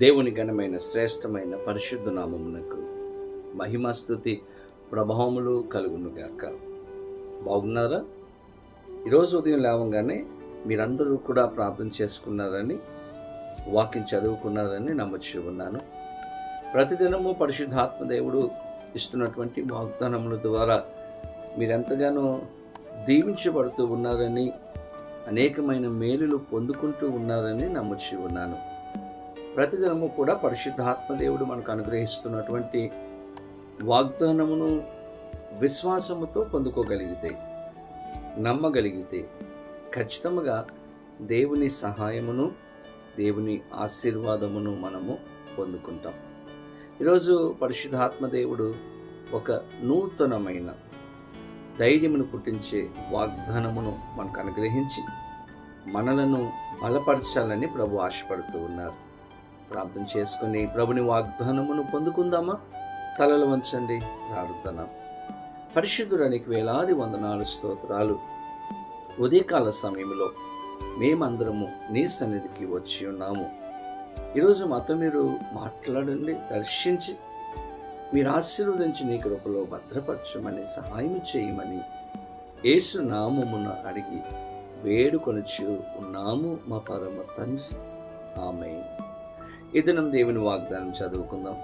దేవుని ఘనమైన శ్రేష్టమైన పరిశుద్ధ నామమునకు మహిమస్థుతి ప్రభావములు కలుగునుగాక బాగున్నారా? ఈరోజు ఉదయం లేవగానే మీరందరూ కూడా ప్రార్థన చేసుకున్నారని వాక్యం చదువుకున్నారని నమ్మచ్చు ఉన్నాను. ప్రతిదినము పరిశుద్ధాత్మ దేవుడు ఇస్తున్నటువంటి వాగ్దానముల ద్వారా మీరెంతగానో దీవించబడుతూ ఉన్నారని అనేకమైన మేలులు పొందుకుంటూ ఉన్నారని నమ్మచ్చు ఉన్నాను. ప్రతిదినము కూడా పరిశుద్ధాత్మ దేవుడు మనకు అనుగ్రహిస్తున్నటువంటి వాగ్దానమును విశ్వాసముతో పొందుకోగలిగితే నమ్మగలిగితే ఖచ్చితంగా దేవుని సహాయమును దేవుని ఆశీర్వాదమును మనము పొందుకుంటాం. ఈరోజు పరిశుద్ధాత్మ దేవుడు ఒక నూతనమైన ధైర్యమును పుట్టించే వాగ్దానమును మనకు అనుగ్రహించి మనలను బలపరచాలని ప్రభు ఆశపడుతూ ఉన్నారు. ప్రార్థన చేసుకుని ప్రభుని వాగ్దానమును పొందుకుందామా? తలలు వంచండి ప్రార్థన. పరిశుద్ధుడానికి వేలాది వందనాలు స్తోత్రాలు. ఉదయకాల సమయంలో మేమందరము నీ సన్నిధికి వచ్చి ఉన్నాము. ఈరోజు మాతో మీరు మాట్లాడండి దర్శించి మీరు ఆశీర్వదించి నీ కృపలో భద్రపరచమని సహాయం చేయమని యేసు నామమున అడిగి వేడుకొనొచ్చు ఉన్నాము మా పరమ తండ్రి. ఆమె ఈ దినం దేవుని వాగ్దానం చదువుకుందాం.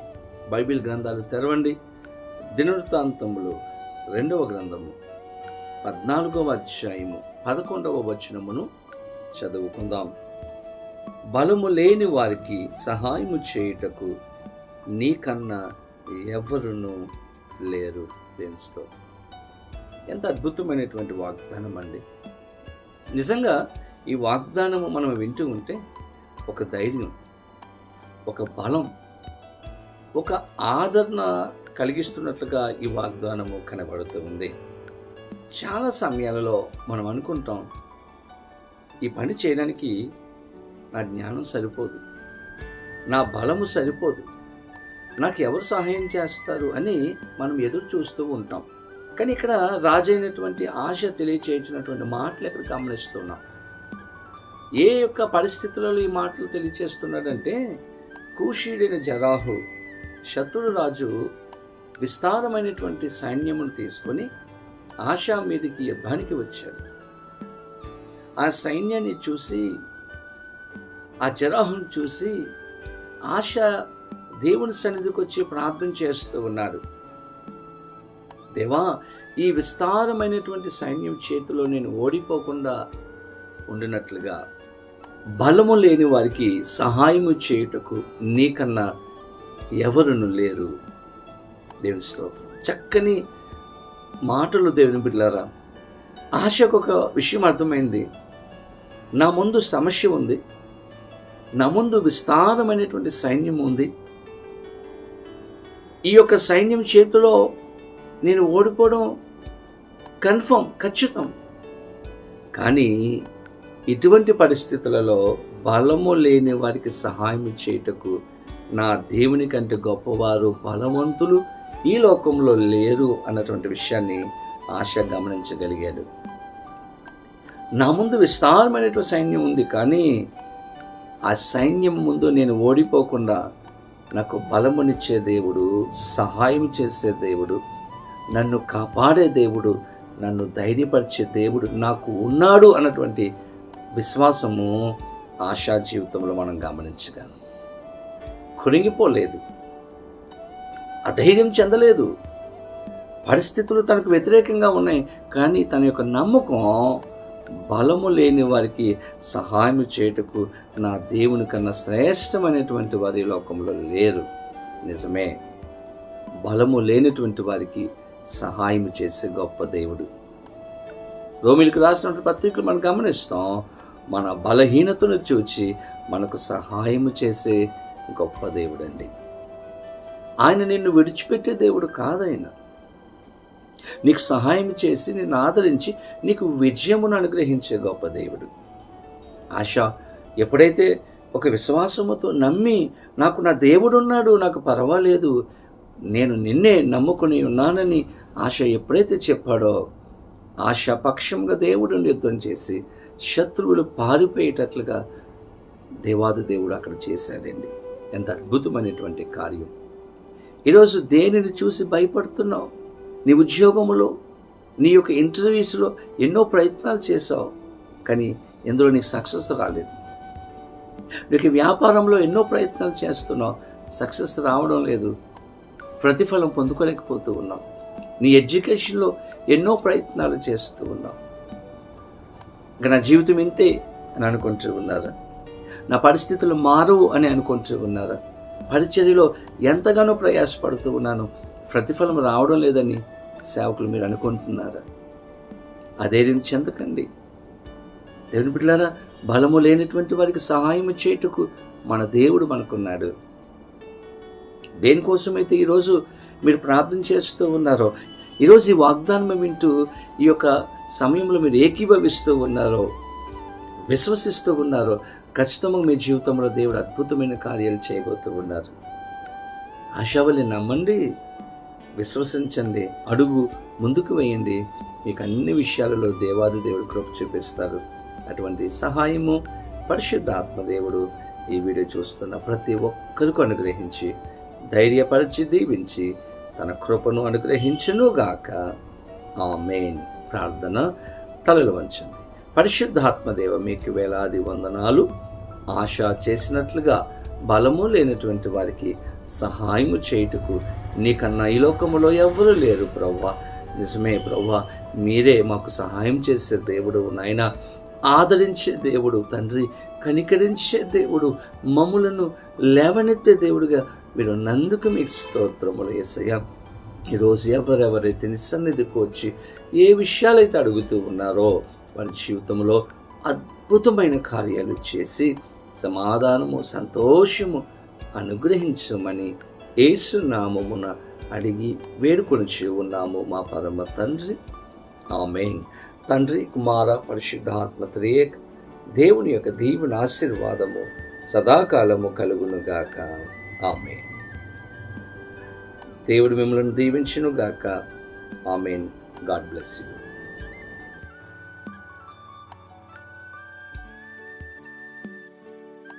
బైబిల్ గ్రంథాలు తెరవండి. దినవృత్తాంతములు రెండవ గ్రంథము పద్నాలుగవ అధ్యాయము పదకొండవ వచనమును చదువుకుందాం. బలము లేని వారికి సహాయము చేయుటకు నీకన్నా ఎవరును లేరు దేనిస్తో ఎంత అద్భుతమైనటువంటి వాగ్దానం అండి. నిజంగా ఈ వాగ్దానము మనం వింటూ ఉంటే ఒక ధైర్యం ఒక బలం ఒక ఆదరణ కలిగిస్తున్నట్లుగా ఈ వాగ్దానము కనబడుతూ ఉంది. చాలా సమయాలలో మనం అనుకుంటాం ఈ పని చేయడానికి నా జ్ఞానం సరిపోదు నా బలము సరిపోదు నాకు ఎవరు సహాయం చేస్తారు అని మనం ఎదురు చూస్తూ ఉంటాం. కానీ ఇక్కడ రాజైనటువంటి ఆశ తెలియచేయించినటువంటి మాటలు ఇక్కడ గమనిస్తున్నాం. ఏ యొక్క పరిస్థితులలో ఈ మాటలు తెలియచేస్తున్నాడంటే కూషీడిన జరాహు శత్రురాజు విస్తారమైనటువంటి సైన్యమును తీసుకొని ఆశా మీదకి యుద్ధానికి వచ్చాడు. ఆ సైన్యాన్ని చూసి ఆ జరాహును చూసి ఆశ దేవుని సన్నిధికి వచ్చి ప్రార్థన చేస్తూ ఉన్నాడు. దేవా ఈ విస్తారమైనటువంటి సైన్యం చేతిలో నేను ఓడిపోకుండా ఉండినట్లుగా బలము లేని వారికి సహాయము చేయుటకు నీకన్నా ఎవరును లేరు? దేవుని స్తోత్రం. చక్కని మాటలు దేవుని బిడ్డలారా. ఆశకు ఒక విషయం అర్థమైంది. నా ముందు సమస్య ఉంది. నా ముందు విస్తారమైనటువంటి సైన్యం ఉంది. ఈ యొక్క సైన్యం చేతిలో నేను ఓడిపోవడం కన్ఫర్మ్ ఖచ్చితం. కానీ ఇటువంటి పరిస్థితులలో బలము లేని వారికి సహాయం చేయుటకు నా దేవుని కంటే గొప్పవారు బలవంతులు ఈ లోకంలో లేరు అన్నటువంటి విషయాన్ని ఆశ గమనించగలిగాడు. నా ముందు విస్తారమైనటువంటి సైన్యం ఉంది కానీ ఆ సైన్యం ముందు నేను ఓడిపోకుండా నాకు బలమునిచ్చే దేవుడు సహాయం చేసే దేవుడు నన్ను కాపాడే దేవుడు నన్ను ధైర్యపరిచే దేవుడు నాకు ఉన్నాడు అన్నటువంటి విశ్వాసము ఆశా జీవితంలో మనం గమనించగలం. కురింగిపోలేదు అధైర్యం చెందలేదు. పరిస్థితులు తనకు వ్యతిరేకంగా ఉన్నాయి. కానీ తన యొక్క నమ్మకం బలము లేని వారికి సహాయం చేయుటకు నా దేవుని కన్నా శ్రేష్టమైనటువంటి వారి లోకంలో లేరు. నిజమే. బలము లేనటువంటి వారికి సహాయం చేసే గొప్ప దేవుడు. రోమిలకు రాసినటువంటి పత్రికలు మనం గమనిస్తాం. మన బలహీనతను చూచి మనకు సహాయం చేసే గొప్ప దేవుడండి. ఆయన నిన్ను విడిచిపెట్టే దేవుడు కాదైనా. నీకు సహాయం చేసి నిన్ను ఆదరించి నీకు విజయమును అనుగ్రహించే గొప్ప దేవుడు. ఆశ ఎప్పుడైతే ఒక విశ్వాసముతో నమ్మి నాకు నా దేవుడు ఉన్నాడు నాకు పర్వాలేదు నేను నిన్నే నమ్ముకుని ఉన్నానని ఆశ ఎప్పుడైతే చెప్పాడో ఆశ పక్షంగా దేవుడు యుద్ధం చేసి శత్రువులు పారిపోయేటట్లుగా దేవాది దేవుడు అక్కడ చేశాడండి. ఎంత అద్భుతమైనటువంటి కార్యం. ఈరోజు దేనిని చూసి భయపడుతున్నావు? నీ ఉద్యోగంలో నీ యొక్క ఇంటర్వ్యూస్లో ఎన్నో ప్రయత్నాలు చేసావు కానీ ఎందులో నీకు సక్సెస్ రాలేదు. నీకు వ్యాపారంలో ఎన్నో ప్రయత్నాలు చేస్తున్నావు సక్సెస్ రావడం లేదు ప్రతిఫలం పొందుకోలేకపోతూ ఉన్నావు. నీ ఎడ్యుకేషన్లో ఎన్నో ప్రయత్నాలు చేస్తూ ఉన్నావు. ఇంకా నా జీవితం ఇంతే అని అనుకుంటూ ఉన్నారా. నా పరిస్థితులు మారవు అని అనుకుంటూ ఉన్నారా. పరిచర్యలో ఎంతగానో ప్రయాసపడుతూ ఉన్నాను. ప్రతిఫలం రావడం లేదని సేవకులు మీరు అనుకుంటున్నారా. అధైర్యం చెందకండి. దేవుని బిడ్డలారా బలము లేనటువంటి వారికి సహాయం చేయుటకు మన దేవుడు మనకున్నాడు. దేనికోసమైతే ఈరోజు మీరు ప్రార్థన చేస్తూ ఉన్నారో ఈరోజు ఈ వాగ్దానం వింటూ ఈ యొక్క సమయంలో మీరు ఏకీభవిస్తూ ఉన్నారో విశ్వసిస్తూ ఉన్నారో ఖచ్చితంగా మీ జీవితంలో దేవుడు అద్భుతమైన కార్యాలు చేయబోతూ ఉన్నారు. ఆశావల్ని నమ్మండి విశ్వసించండి అడుగు ముందుకు వేయండి. మీకు అన్ని విషయాలలో దేవాది దేవుడు కృప చూపిస్తారు. అటువంటి సహాయము పరిశుద్ధ ఆత్మదేవుడు ఈ వీడియో చూస్తున్న ప్రతి ఒక్కరికి అనుగ్రహించి ధైర్యపరిచి దీవించి తన కృపను అనుగ్రహించునుగాక. ఆ మెయిన్ ప్రార్థన తలలు వంచండి పరిశుద్ధాత్మదేవ మీకు వేలాది వందనాలు. ఆశ చేసినట్లుగా బలము లేనటువంటి వారికి సహాయము చేయుటకు నీకన్నా ఈ లోకములో ఎవరు లేరు ప్రవ్వా. నిజమే ప్రవ్వా మీరే మాకు సహాయం చేసే దేవుడు నాయన. ఆదరించే దేవుడు తండ్రి కనికరించే దేవుడు మమ్ములను లేవనెత్తే దేవుడుగా మీరు నందుకు మీకు స్తోత్రములు ఏసయ్య. ఈరోజు ఎవరెవరైతే నీ సన్నిధికి వచ్చి ఏ విషయాలైతే అడుగుతూ ఉన్నారో వారి జీవితంలో అద్భుతమైన కార్యాలు చేసి సమాధానము సంతోషము అనుగ్రహించమని ఏసునామమున అడిగి వేడుకొని ఉన్నాము మా పరమ తండ్రి. ఆమె తండ్రి కుమార పరిశుద్ధాత్మ త్రియేక్ దేవుని యొక్క దీవుని ఆశీర్వాదము సదాకాలము కలుగునుగాక. ఆమె దేవుడు మిమ్మల్ని దీవించునుగాక. ఆమెన్. God bless you.